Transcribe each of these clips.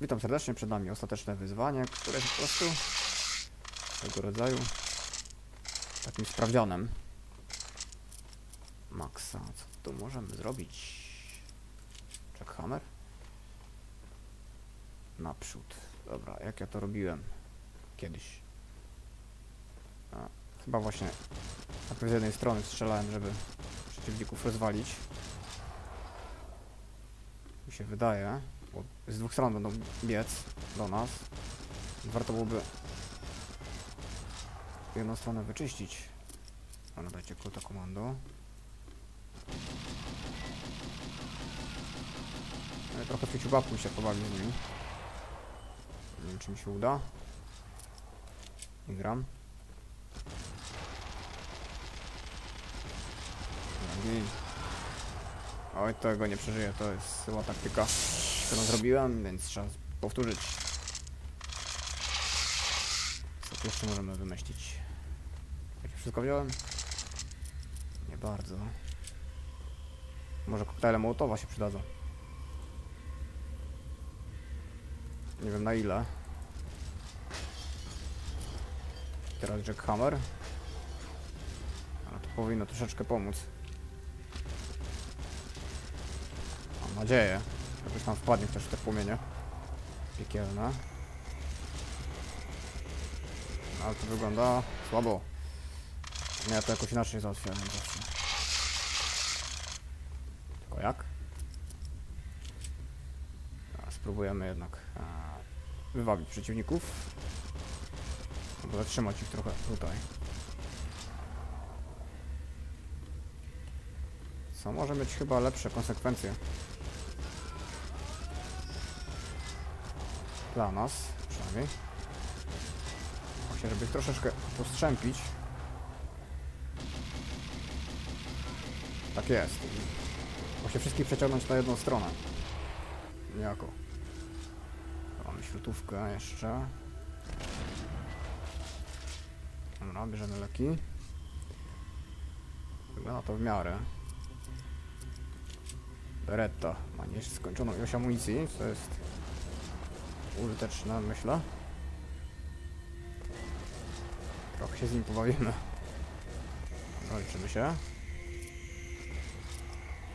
Witam serdecznie, przed nami ostateczne wyzwanie, które jest po prostu tego rodzaju takim sprawdzionem. Maxa, co tu możemy zrobić? Jackhammer? Naprzód. Dobra, jak ja to robiłem kiedyś. A, chyba właśnie tak z jednej strony strzelałem, żeby przeciwników rozwalić. Mi się wydaje, bo z dwóch stron będą biec do nas. Warto byłoby jedną stronę wyczyścić. Ale dajcie krótko komando. Ale trochę w babku się pobawi z nimi. Nie wiem czy mi się uda. Nie gram. Oj, tego nie przeżyję, to jest chyba taktyka, którą zrobiłem, więc trzeba powtórzyć. Co tu jeszcze możemy wymyślić? Jak wszystko wziąłem? Nie bardzo. Może koktajle Mołotowa się przydadzą. Nie wiem na ile. Teraz Jackhammer. Ale to powinno troszeczkę pomóc. Mam nadzieję. Tam wpadnie też w te płomienie. Piekielne. Ale to wygląda słabo. Ja to jakoś inaczej załatwiałem zawsze. Tylko jak? A, spróbujemy jednak a, wywabić przeciwników. Albo zatrzymać ich trochę tutaj. Co może mieć chyba lepsze konsekwencje dla nas, przynajmniej. Właśnie, żeby ich troszeczkę postrzępić. Tak jest. Właśnie wszystkich przeciągnąć na jedną stronę. Niejako. Mamy śrutówkę jeszcze. Dobra, bierzemy leki. Wygląda to w miarę. Beretta ma nieskończoną ilość amunicji, co jest użyteczne, myślę. Trochę się z nim pobawimy. Zaliczymy się.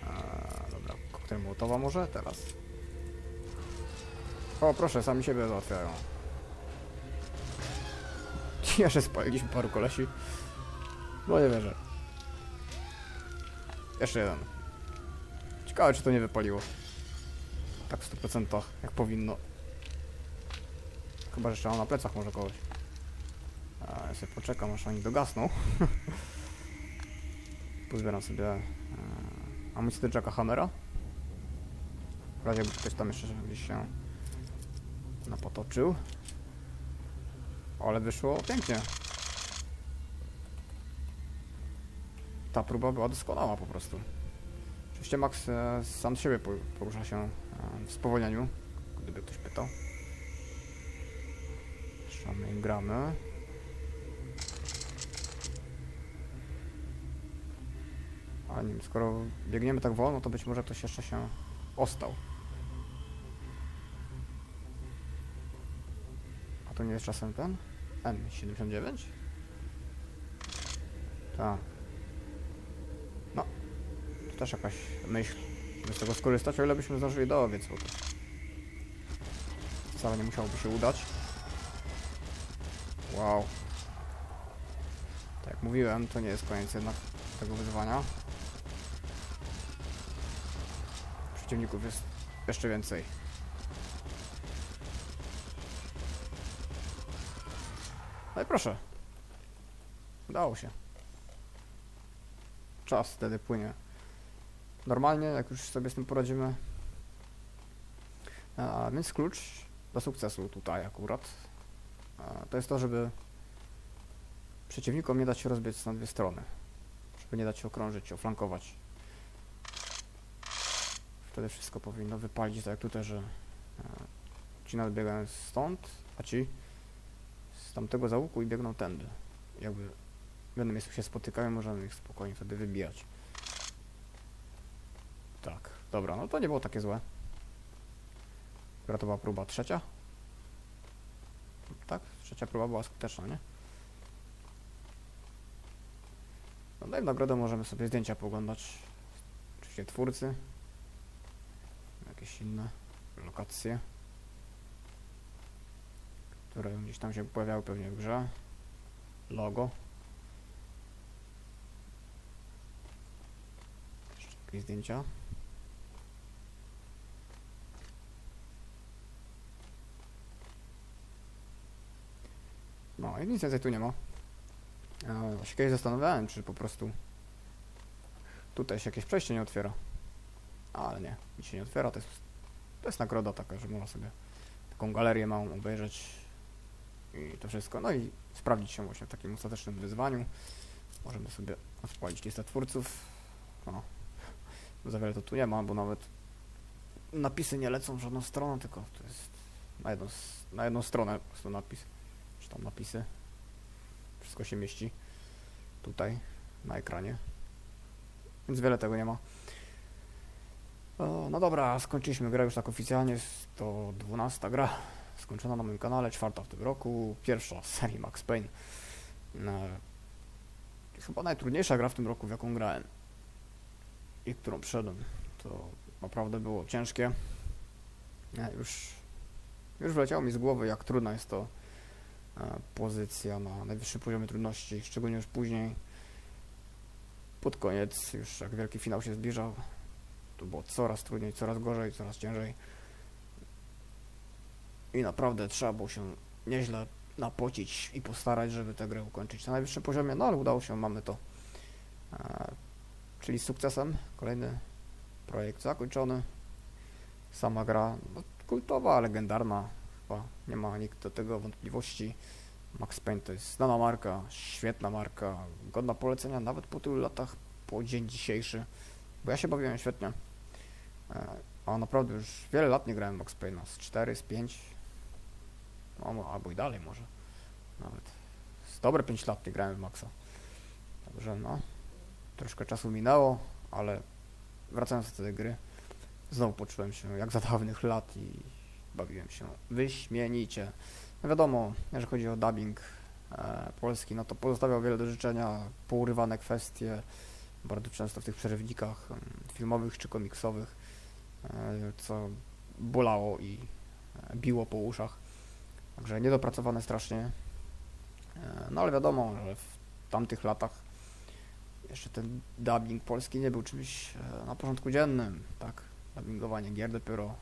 Eee, dobra, koktajl Mołotowa może? Teraz. O, proszę, sami siebie załatwiają. Jeszcze spaliliśmy paru kolesi. No nie wierzę. Jeszcze jeden. Ciekawe, czy to nie wypaliło. Tak w 100% jak powinno. Chyba, że mam na plecach może kogoś. Ja sobie poczekam, aż oni dogasną. Pozbieram sobie e, amunicję do Jacka Hammera. W razie by ktoś tam jeszcze gdzieś się napotoczył. Ale wyszło pięknie. Ta próba była doskonała po prostu. Oczywiście Max e, sam siebie po- porusza się e, w spowolnieniu, gdyby ktoś pytał. Strzelamy i gramy. A wiem, skoro biegniemy tak wolno, to być może ktoś jeszcze się ostał. A to nie jest czasem ten? M79? Tak. No. To też jakaś myśl, żeby z tego skorzystać, o ile byśmy zdążyli do owiec, bo to wcale nie musiałoby się udać. Wow. Tak jak mówiłem, to nie jest koniec jednak tego wyzwania. Przeciwników jest jeszcze więcej. No i proszę. Udało się. Czas wtedy płynie. Normalnie, jak już sobie z tym poradzimy. A, więc klucz do sukcesu tutaj akurat. To jest to, żeby przeciwnikom nie dać się rozbiec na dwie strony. Żeby nie dać się okrążyć, oflankować. Wtedy wszystko powinno wypalić, tak jak tutaj, że e, ci nadbiegają stąd, a ci z tamtego załuku i biegną tędy. Jakby w jednym miejscu się spotykają, możemy ich spokojnie wtedy wybijać. Tak, dobra, no to nie było takie złe. Która to była próba trzecia? Tak? Trzecia próba była skuteczna, nie? No daj w nagrodę możemy sobie zdjęcia poglądać. Oczywiście twórcy. Jakieś inne lokacje. Które gdzieś tam się pojawiały pewnie w grze. Logo. Jeszcze jakieś zdjęcia. No i nic więcej tu nie ma. E, się kiedyś zastanawiałem, czy po prostu tutaj się jakieś przejście nie otwiera. Ale nie, nic się nie otwiera, to jest, to jest nagroda taka, że można sobie taką galerię małą obejrzeć i to wszystko. No i sprawdzić się właśnie w takim ostatecznym wyzwaniu. Możemy sobie odpalić listę twórców. No, za wiele to tu nie ma, bo nawet napisy nie lecą w żadną stronę, tylko to jest na jedną, na jedną stronę po prostu napis, czy tam napisy. Wszystko się mieści tutaj na ekranie. Więc wiele tego nie ma. O, no dobra, skończyliśmy grę już tak oficjalnie. Jest to 12 gra. Skończona na moim kanale, czwarta w tym roku. Pierwsza z serii Max Payne. E, chyba najtrudniejsza gra w tym roku, w jaką grałem. I którą przeszedłem. To naprawdę było ciężkie. E, już, już wleciało mi z głowy, jak trudna jest to e, pozycja na najwyższym poziomie trudności, szczególnie już później. Pod koniec, już jak wielki finał się zbliżał, to było coraz trudniej, coraz gorzej, coraz ciężej. I naprawdę trzeba było się nieźle napocić i postarać, żeby tę grę ukończyć na najwyższym poziomie, no ale udało się, mamy to. Czyli z sukcesem, kolejny projekt zakończony. Sama gra no, kultowa, legendarna, chyba nie ma nikt do tego wątpliwości. Max Payne to jest znana marka, świetna marka, godna polecenia nawet po tylu latach, po dzień dzisiejszy, bo ja się bawiłem świetnie. E, A naprawdę już wiele lat nie grałem Max Payne'a, z 4, z 5, no, no, albo i dalej może, nawet z dobre 5 lat nie grałem w Maxa. Także no, troszkę czasu minęło, ale wracając do tej gry, znowu poczułem się jak za dawnych lat i bawiłem się wyśmienicie. No wiadomo, jeżeli chodzi o dubbing e, polski, no to pozostawiał wiele do życzenia, pourywane kwestie, bardzo często w tych przerywnikach filmowych czy komiksowych, e, co bolało i e, biło po uszach. Także niedopracowane strasznie. E, No ale wiadomo, że w tamtych latach jeszcze ten dubbing polski nie był czymś e, na porządku dziennym, tak? Dubbingowanie gier dopiero,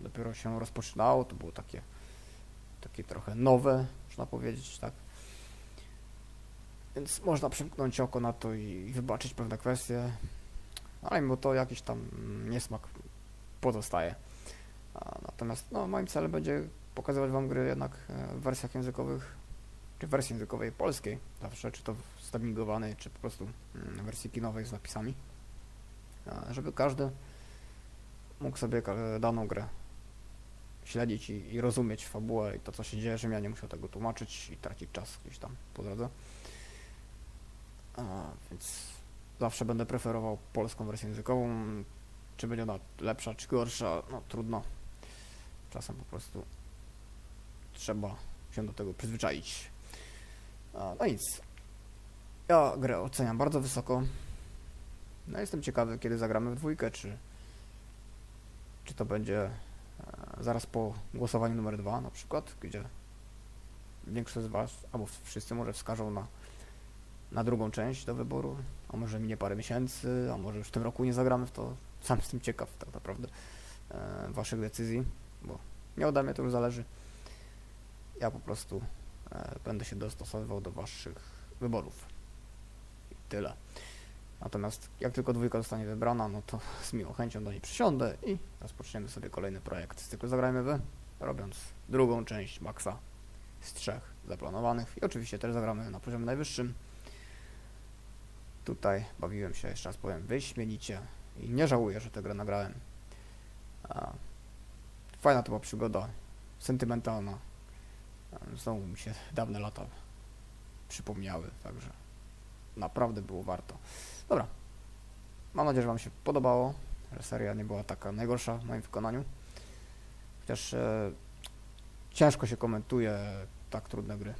dopiero się rozpoczynało, to było takie, takie trochę nowe, można powiedzieć, tak? Więc można przymknąć oko na to i, wybaczyć pewne kwestie, ale mimo to jakiś tam mm, niesmak pozostaje. Natomiast no, moim celem będzie pokazywać Wam gry jednak e, w wersjach językowych, czy w wersji językowej polskiej, zawsze, czy to zdubbingowanej, czy po prostu mm, w wersji kinowej z napisami, żeby każdy mógł sobie daną grę śledzić i, i rozumieć fabułę i to, co się dzieje, żebym ja nie musiał tego tłumaczyć i tracić czas gdzieś tam po drodze. A, więc zawsze będę preferował polską wersję językową. Czy będzie ona lepsza, czy gorsza, no trudno. Czasem po prostu trzeba się do tego przyzwyczaić. A, no nic. Ja grę oceniam bardzo wysoko. No jestem ciekawy, kiedy zagramy w dwójkę, czy, czy to będzie e, zaraz po głosowaniu numer dwa na przykład, gdzie większość z Was, albo wszyscy może wskażą na, na drugą część do wyboru, a może minie parę miesięcy, a może już w tym roku nie zagramy w to. Sam jestem ciekaw tak naprawdę e, Waszych decyzji, bo nie ode mnie to już zależy. Ja po prostu e, będę się dostosowywał do Waszych wyborów. Tyle. Natomiast jak tylko dwójka zostanie wybrana, no to z miłą chęcią do niej przysiądę i rozpoczniemy sobie kolejny projekt z cyklu Zagrajmy Wy, robiąc drugą część Maxa z trzech zaplanowanych i oczywiście też zagramy na poziomie najwyższym. Tutaj bawiłem się, jeszcze raz powiem, wyśmienicie i nie żałuję, że tę grę nagrałem. Fajna to była przygoda, sentymentalna. Znowu mi się dawne lata przypomniały, także naprawdę było warto. Dobra, mam nadzieję, że Wam się podobało, że seria nie była taka najgorsza w moim wykonaniu. Chociaż e, ciężko się komentuje tak trudne gry.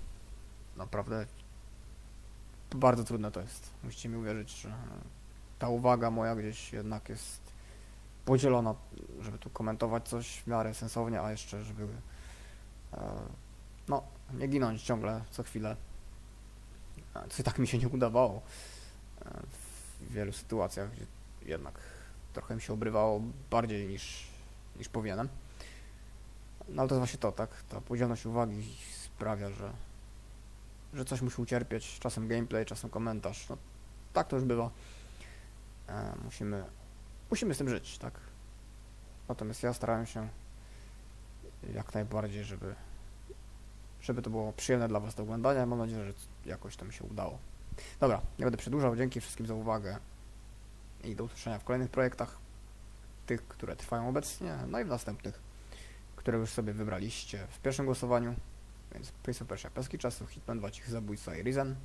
Naprawdę bardzo trudne to jest. Musicie mi uwierzyć, że ta uwaga moja gdzieś jednak jest podzielona, żeby tu komentować coś w miarę sensownie, a jeszcze żeby e, no, nie ginąć ciągle co chwilę. E, Co tak mi się nie udawało e, w wielu sytuacjach, gdzie jednak trochę mi się obrywało bardziej niż, niż powinienem. No ale to jest właśnie to, tak? Ta podzielność uwagi sprawia, że, że coś musi ucierpieć. Czasem gameplay, czasem komentarz. No, tak to już bywa. E, musimy, musimy z tym żyć, tak? Natomiast ja starałem się jak najbardziej, żeby, żeby to było przyjemne dla Was do oglądania. Mam nadzieję, że jakoś to mi się udało. Dobra, nie będę przedłużał. Dzięki wszystkim za uwagę i do usłyszenia w kolejnych projektach. Tych, które trwają obecnie, no i w następnych, które już sobie wybraliście w pierwszym głosowaniu. Więc Prince of Persia Peski Czasu, Hitman 2 Cichy Zabójca i Risen,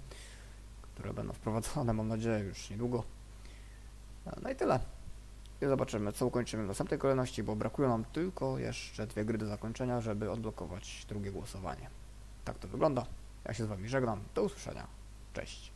które będą wprowadzone, mam nadzieję, już niedługo. No i tyle. I zobaczymy, co ukończymy w następnej kolejności, bo brakują nam tylko jeszcze dwie gry do zakończenia, żeby odblokować drugie głosowanie. Tak to wygląda. Ja się z Wami żegnam. Do usłyszenia. Cześć.